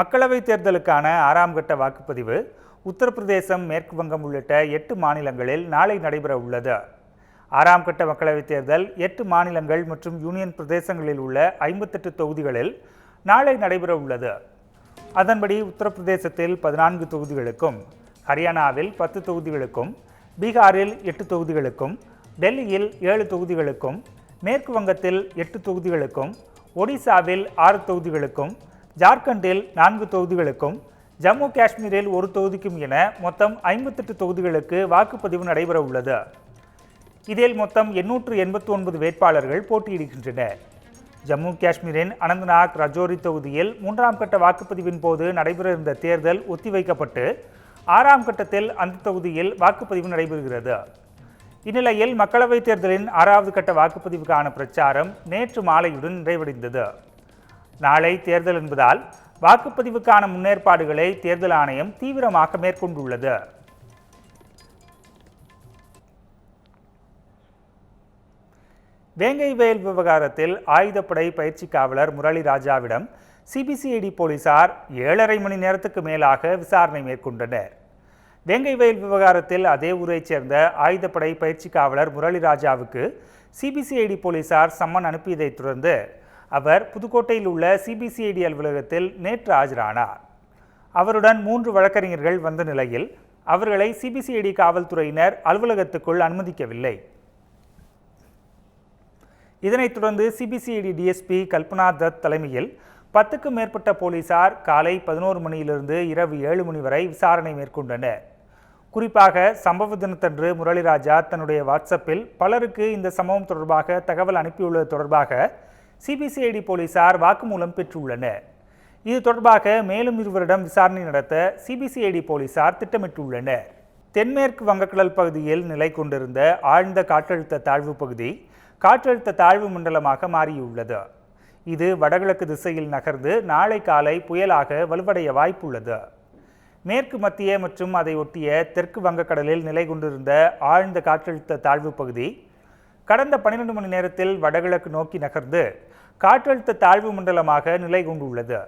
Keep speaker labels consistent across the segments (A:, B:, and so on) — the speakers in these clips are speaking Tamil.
A: மக்களவைத் தேர்தலுக்கான ஆறாம் கட்ட வாக்குப்பதிவு உத்தரப்பிரதேசம் மேற்கு வங்கம் உள்ளிட்ட எட்டு மாநிலங்களில் நாளை நடைபெற உள்ளது. ஆறாம் கட்ட மக்களவைத் தேர்தல் எட்டு மாநிலங்கள் மற்றும் யூனியன் பிரதேசங்களில் உள்ள ஐம்பத்தெட்டு தொகுதிகளில் நாளை நடைபெற உள்ளது. அதன்படி உத்தரப்பிரதேசத்தில் பதினான்கு தொகுதிகளுக்கும் ஹரியானாவில் பத்து தொகுதிகளுக்கும் பீகாரில் எட்டு தொகுதிகளுக்கும் டெல்லியில் ஏழு தொகுதிகளுக்கும் மேற்கு வங்கத்தில் எட்டு தொகுதிகளுக்கும் ஒடிசாவில் ஆறு தொகுதிகளுக்கும் ஜார்க்கண்டில் நான்கு தொகுதிகளுக்கும் ஜம்மு காஷ்மீரில் ஒரு தொகுதிக்கும் என மொத்தம் ஐம்பத்தெட்டு தொகுதிகளுக்கு வாக்குப்பதிவு நடைபெற உள்ளது. இதில் மொத்தம் எண்ணூற்று எண்பத்தி ஒன்பது வேட்பாளர்கள் போட்டியிடுகின்றனர் ஜம்மு காஷ்மீரின் அனந்த்நாக் ரஜோரி தொகுதியில் மூன்றாம் கட்ட வாக்குப்பதிவின் போது நடைபெற இருந்த தேர்தல் ஒத்திவைக்கப்பட்டு ஆறாம் கட்டத்தில் அந்த தொகுதியில் வாக்குப்பதிவு நடைபெறுகிறது. இந்நிலையில் மக்களவைத் தேர்தலின் ஆறாவது கட்ட வாக்குப்பதிவுக்கான பிரச்சாரம் நேற்று மாலையுடன் நிறைவடைந்தது. நாளை தேர்தல் என்பதால் வாக்குப்பதிவுக்கான முன்னேற்பாடுகளை தேர்தல் ஆணையம் தீவிரமாக மேற்கொண்டுள்ளது. வேங்கை வயல் விவகாரத்தில் ஆயுதப்படை பயிற்சி காவலர் முரளி ராஜாவிடம் சிபிசிஐடி போலீசார் ஏழரை மணி நேரத்துக்கு மேலாக விசாரணை மேற்கொண்டனர். வேங்கை வயல் விவகாரத்தில் அதே ஊரைச் சேர்ந்த ஆயுதப்படை பயிற்சி காவலர் முரளி ராஜாவுக்கு சிபிசிஐடி போலீசார் சம்மன் அனுப்பியதைத் தொடர்ந்து அவர் புதுக்கோட்டையில் உள்ள சிபிசிஐடி அலுவலகத்தில் நேற்று ஆஜரானார். அவருடன் மூன்று வழக்கறிஞர்கள் வந்த நிலையில் அவர்களை சிபிசிஐடி காவல்துறையினர் அலுவலகத்துக்குள் அனுமதிக்கவில்லை. இதனைத் தொடர்ந்து சிபிசிஐடி டிஎஸ்பி கல்பனா தத் தலைமையில் பத்துக்கும் மேற்பட்ட போலீசார் காலை பதினோரு மணியிலிருந்து இரவு ஏழு மணி வரை விசாரணை மேற்கொண்டனர். குறிப்பாக சம்பவ தினத்தன்று முரளிராஜா தன்னுடைய வாட்ஸ்அப்பில் பலருக்கு இந்த சம்பவம் தொடர்பாக தகவல் அனுப்பியுள்ளது தொடர்பாக சிபிசிஐடி போலீசார் வாக்குமூலம் பெற்றுள்ளனர். இது தொடர்பாக மேலும் இருவரிடம் விசாரணை நடத்த சிபிசிஐடி போலீசார் திட்டமிட்டுள்ளனர். தென்மேற்கு வங்கக்கடல் பகுதியில் நிலை கொண்டிருந்த ஆழ்ந்த காற்றழுத்த தாழ்வு பகுதி காற்றழுத்த தாழ்வு மண்டலமாக மாறியுள்ளது. இது வடகிழக்கு திசையில் நகர்ந்து நாளை காலை புயலாக வலுவடைய வாய்ப்புள்ளது. மேற்கு மத்திய மற்றும் அதை ஒட்டிய தெற்கு வங்கக்கடலில் நிலை கொண்டிருந்த ஆழ்ந்த காற்றழுத்த தாழ்வு பகுதி கடந்த பன்னிரண்டு மணி நேரத்தில் வடகிழக்கு நோக்கி நகர்ந்து காற்றழுத்த தாழ்வு மண்டலமாக நிலை கொண்டுள்ளது.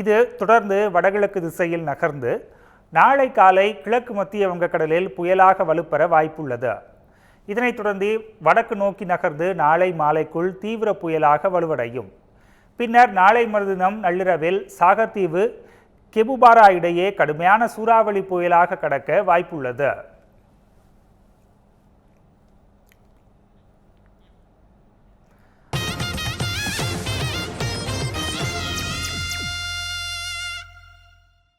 A: இது தொடர்ந்து வடகிழக்கு திசையில் நகர்ந்து நாளை காலை கிழக்கு மத்திய வங்கக்கடலில் புயலாக வலுப்பெற வாய்ப்புள்ளது. இதனைத் தொடர்ந்து வடக்கு நோக்கி நகர்ந்து நாளை மாலைக்குள் தீவிர புயலாக வலுவடையும். பின்னர் நாளை மறுதினம் நள்ளிரவில் சாகர்தீவு கெபுபாரா இடையே கடுமையான சூறாவளி புயலாக கடக்க வாய்ப்புள்ளது.